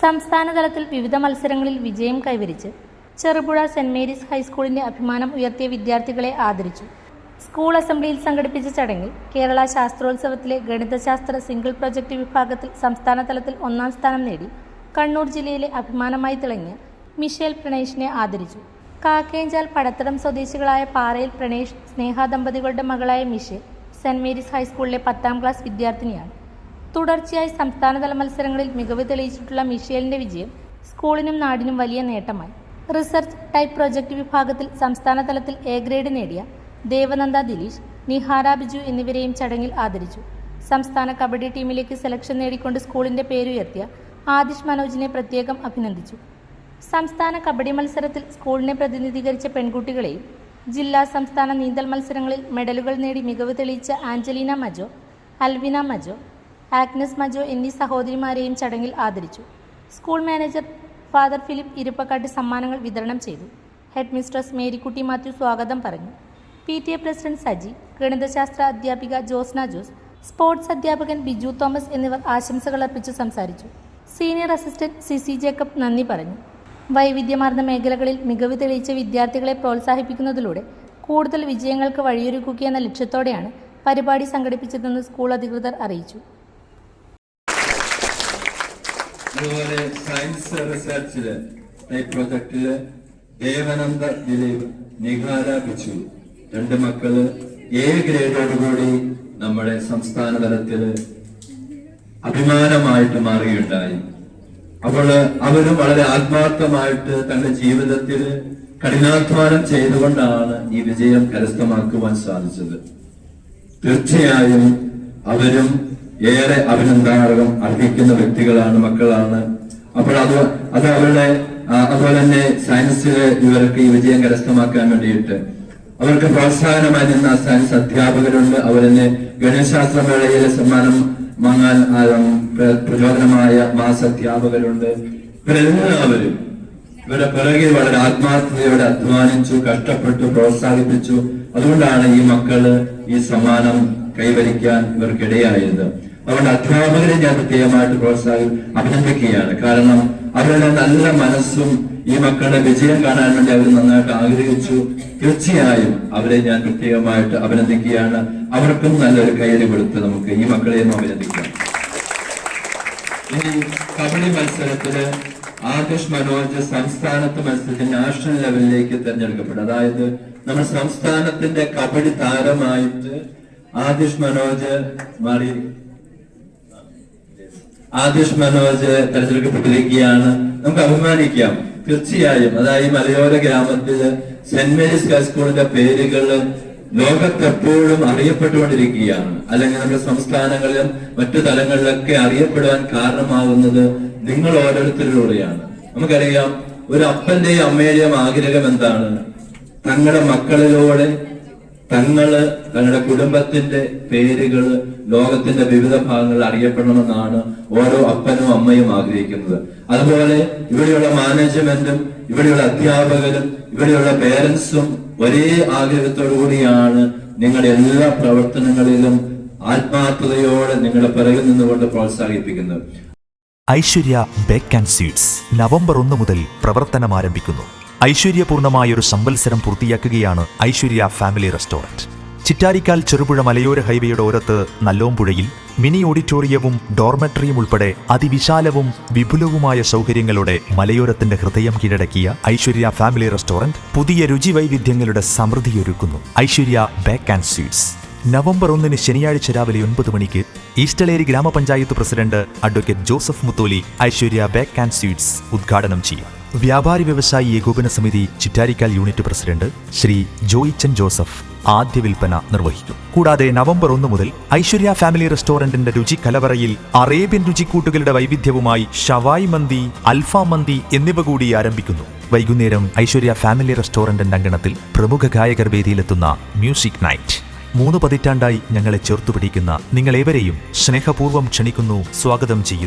സംസ്ഥാന തലത്തിൽ വിവിധ മത്സരങ്ങളിൽ വിജയം കൈവരിച്ച് ചെറുപുഴ സെന്റ് മേരീസ് ഹൈസ്കൂളിന്റെ അഭിമാനം ഉയർത്തിയ വിദ്യാർത്ഥികളെ ആദരിച്ചു. സ്കൂൾ അസംബ്ലിയിൽ സംഘടിപ്പിച്ച ചടങ്ങിൽ കേരള ശാസ്ത്രോത്സവത്തിലെ ഗണിതശാസ്ത്ര സിംഗിൾ പ്രൊജക്ട് വിഭാഗത്തിൽ സംസ്ഥാനതലത്തിൽ ഒന്നാം സ്ഥാനം നേടി കണ്ണൂർ ജില്ലയിലെ അഭിമാനമായി തിളങ്ങിയ മിഷേൽ പ്രണേഷിനെ ആദരിച്ചു. കാക്കേഞ്ചാൽ പടത്തടം സ്വദേശികളായ പാറയിൽ പ്രണേഷ് സ്നേഹ ദമ്പതികളുടെ മകളായ മിഷേൽ സെന്റ് മേരീസ് ഹൈസ്കൂളിലെ പത്താം ക്ലാസ് വിദ്യാർത്ഥിനിയാണ്. തുടർച്ചയായി സംസ്ഥാനതല മത്സരങ്ങളിൽ മികവ് തെളിയിച്ചിട്ടുള്ള മിഷേലിന്റെ വിജയം സ്കൂളിനും നാടിനും വലിയ നേട്ടമായി. റിസർച്ച് ടൈപ്പ് പ്രൊജക്ട് വിഭാഗത്തിൽ സംസ്ഥാന തലത്തിൽ എ ഗ്രേഡ് നേടിയ ദേവനന്ദ ദിലീഷ് നിഹാര ബിജു എന്നിവരെയും ചടങ്ങിൽ ആദരിച്ചു. സംസ്ഥാന കബഡി ടീമിലേക്ക് സെലക്ഷൻ നേടിക്കൊണ്ട് സ്കൂളിന്റെ പേരുയർത്തിയ ആദിഷ് മനോജിനെ പ്രത്യേകം അഭിനന്ദിച്ചു. സംസ്ഥാന കബഡി മത്സരത്തിൽ സ്കൂളിനെ പ്രതിനിധീകരിച്ച പെൺകുട്ടികളെയും ജില്ലാ സംസ്ഥാന നീന്തൽ മത്സരങ്ങളിൽ മെഡലുകൾ നേടി മികവ് തെളിയിച്ച Angelina Majo Alvina Majo Agnes Majo എന്നീ സഹോദരിമാരെയും ചടങ്ങിൽ ആദരിച്ചു. School manager father Philip Iruppakkattu സമ്മാനങ്ങൾ വിതരണം ചെയ്തു. ഹെഡ് മിസ്ട്രസ് മേരിക്കുട്ടി മാത്യു സ്വാഗതം പറഞ്ഞു. P T A president Saji ഗണിതശാസ്ത്ര അധ്യാപിക ജോസ്ന ജോസ് സ്പോർട്സ് അധ്യാപകൻ ബിജു തോമസ് എന്നിവർ ആശംസകൾ അർപ്പിച്ച് സംസാരിച്ചു. സീനിയർ അസിസ്റ്റന്റ് സിസി ജേക്കബ് നന്ദി പറഞ്ഞു. വൈവിധ്യമാർന്ന മേഖലകളിൽ മികവ് തെളിയിച്ച വിദ്യാർത്ഥികളെ പ്രോത്സാഹിപ്പിക്കുന്നതിലൂടെ കൂടുതൽ വിജയങ്ങൾക്ക് വഴിയൊരുക്കുകയെന്ന ലക്ഷ്യത്തോടെയാണ് പരിപാടി സംഘടിപ്പിച്ചതെന്ന് സ്കൂൾ അധികൃതർ അറിയിച്ചു. അതുപോലെ സയൻസ് റിസർച്ചിൽ ഈ പ്രൊജക്ടിൽ ദേവനന്ദ ദിലീപ് നിഹാര ബിച്ചു. രണ്ട് മക്കൾ എ ഗ്രേഡോടുകൂടി നമ്മുടെ സംസ്ഥാന തലത്തിൽ അഭിമാനമായിട്ട് മാറുകയുണ്ടായി. അപ്പോൾ അവരും വളരെ ആത്മാർത്ഥമായിട്ട് തന്റെ ജീവിതത്തിൽ കഠിനാധ്വാനം ചെയ്തുകൊണ്ടാണ് ഈ വിജയം കരസ്ഥമാക്കുവാൻ സാധിച്ചത്. തീർച്ചയായും അവരും ഏറെ അഭിനന്ദനാർഹം അർഹിക്കുന്ന വ്യക്തികളാണ് മക്കളാണ്. അപ്പോൾ അത് അത് അവരുടെ അതുപോലെ തന്നെ സയൻസിൽ ഇവർക്ക് ഈ വിജയം കരസ്ഥമാക്കാൻ വേണ്ടിയിട്ട്. അവർക്ക് പ്രോത്സാഹനമായി നിന്ന സയൻസ് അധ്യാപകരുണ്ട്. അവരെന്നെ ഗണിതശാസ്ത്ര മേളയിലെ സമ്മാനം വാങ്ങാൻ പ്രചോദനമായ മാസ അധ്യാപകരുണ്ട്. ഇവരെല്ലാവരും ഇവരുടെ പിറകിൽ വളരെ ആത്മാർത്ഥതയോടെ അധ്വാനിച്ചു കഷ്ടപ്പെട്ടു പ്രോത്സാഹിപ്പിച്ചു. അതുകൊണ്ടാണ് ഈ മക്കൾ ഈ സമ്മാനം കൈവരിക്കാൻ ഇവർക്കിടയായത്. അതുകൊണ്ട് അധ്യാപകരെ ഞാൻ പ്രത്യേകമായിട്ട് പ്രോത്സാഹി അഭിനന്ദിക്കുകയാണ്. കാരണം അവരുടെ നല്ല മനസ്സും ഈ മക്കളുടെ വിജയം കാണാൻ വേണ്ടി അവർ നന്നായിട്ട് ആഗ്രഹിച്ചു. തീർച്ചയായും അവരെ ഞാൻ പ്രത്യേകമായിട്ട് അഭിനന്ദിക്കുകയാണ്. അവർക്കും നല്ലൊരു കയ്യടി കൊടുത്ത് നമുക്ക് ഈ മക്കളെയും അഭിനന്ദിക്കാം. ഇനി കബഡി മത്സരത്തിൽ ആദിഷ് മനോജ് സംസ്ഥാനത്ത് മത്സരിച്ച് നാഷണൽ ലെവലിലേക്ക് തിരഞ്ഞെടുക്കപ്പെടും. അതായത് നമ്മുടെ സംസ്ഥാനത്തിന്റെ കബഡി താരമായിട്ട് ആദിഷ് മനോജ് മാറി ആദിഷ് മനോജ് തെരഞ്ഞെടുക്കപ്പെട്ടിരിക്കുകയാണ് നമുക്ക് അഭിമാനിക്കാം. തീർച്ചയായും അതായത് മലയോര ഗ്രാമത്തിൽ സെന്റ് മേരീസ് ഹൈസ്കൂളിന്റെ പേരുകൾ ലോകത്തെപ്പോഴും അറിയപ്പെട്ടുകൊണ്ടിരിക്കുകയാണ്. അല്ലെങ്കിൽ നമ്മുടെ സംസ്ഥാനങ്ങളിലും മറ്റു തലങ്ങളിലൊക്കെ അറിയപ്പെടുവാൻ കാരണമാകുന്നത് നിങ്ങൾ ഓരോരുത്തരിലൂടെയാണ്. നമുക്കറിയാം ഒരു അപ്പന്റെയും അമ്മയുടെയും ആഗ്രഹം എന്താണ്? തങ്ങളുടെ മക്കളിലൂടെ തങ്ങൾ തങ്ങളുടെ കുടുംബത്തിന്റെ പേരുകൾ ലോകത്തിന്റെ വിവിധ ഭാഗങ്ങളിൽ അറിയപ്പെടണമെന്നാണ് ഓരോ അപ്പനും അമ്മയും ആഗ്രഹിക്കുന്നത്. അതുപോലെ ഇവിടെയുള്ള മാനേജ്മെന്റും ഇവിടെയുള്ള അധ്യാപകരും ഇവിടെയുള്ള പേരൻസും ഒരേ ആഗ്രഹത്തോടു കൂടിയാണ് നിങ്ങളുടെ എല്ലാ പ്രവർത്തനങ്ങളിലും ആത്മാർത്ഥതയോടെ നിങ്ങളുടെ പിറകിൽ നിന്നുകൊണ്ട് പ്രോത്സാഹിപ്പിക്കുന്നത്. Aishwarya bake and sweets November ഒന്ന് മുതൽ പ്രവർത്തനം ആരംഭിക്കുന്നു ഐശ്വര്യപൂർണമായൊരു സംവത്സരം പൂർത്തിയാക്കുകയാണ് ഐശ്വര്യ ഫാമിലി റെസ്റ്റോറന്റ് ചിറ്റാരിക്കാൽ ചെറുപുഴ മലയോര ഹൈവേയുടെ ഓരത്ത് നല്ലോമ്പുഴയിൽ മിനി ഓഡിറ്റോറിയവും ഡോർമെട്രിയും ഉൾപ്പെടെ അതിവിശാലവും വിപുലവുമായ സൗകര്യങ്ങളുടെ മലയോരത്തിന്റെ ഹൃദയം കീഴടക്കിയ ഐശ്വര്യ ഫാമിലി റെസ്റ്റോറന്റ് പുതിയ രുചി വൈവിധ്യങ്ങളുടെ സമൃദ്ധിയൊരുക്കുന്നു. Aishwarya bake and sweets. November ഒന്നിന് ശനിയാഴ്ച രാവിലെ ഒൻപത് മണിക്ക് ഈസ്റ്റലേരി ഗ്രാമപഞ്ചായത്ത് president advocate Joseph Mutholi Aishwarya bake and sweets ഉദ്ഘാടനം ചെയ്യും. വ്യാപാരി വ്യവസായി ഏകോപന സമിതി Chittarikkal unit president Shri Joychan Joseph ആദ്യ വിൽപ്പന നിർവഹിക്കും. കൂടാതെ നവംബർ ഒന്ന് മുതൽ ഐശ്വര്യ ഫാമിലി റെസ്റ്റോറന്റിന്റെ രുചി കലവറയിൽ അറേബ്യൻ രുചിക്കൂട്ടുകളുടെ വൈവിധ്യവുമായി ഷവായ് മന്തി അൽഫാം മന്തി എന്നിവ കൂടി ആരംഭിക്കുന്നു. വൈകുന്നേരം ഐശ്വര്യ ഫാമിലി റെസ്റ്റോറന്റിന്റെ അങ്കണത്തിൽ പ്രമുഖ ഗായകർ വേദിയിലെത്തുന്ന മ്യൂസിക് നൈറ്റ്. മൂന്ന് പതിറ്റാണ്ടായി ഞങ്ങളെ ചേർത്തുപിടിക്കുന്ന നിങ്ങളേവരെയും സ്നേഹപൂർവം ക്ഷണിക്കുന്നു സ്വാഗതം ചെയ്യുന്നു.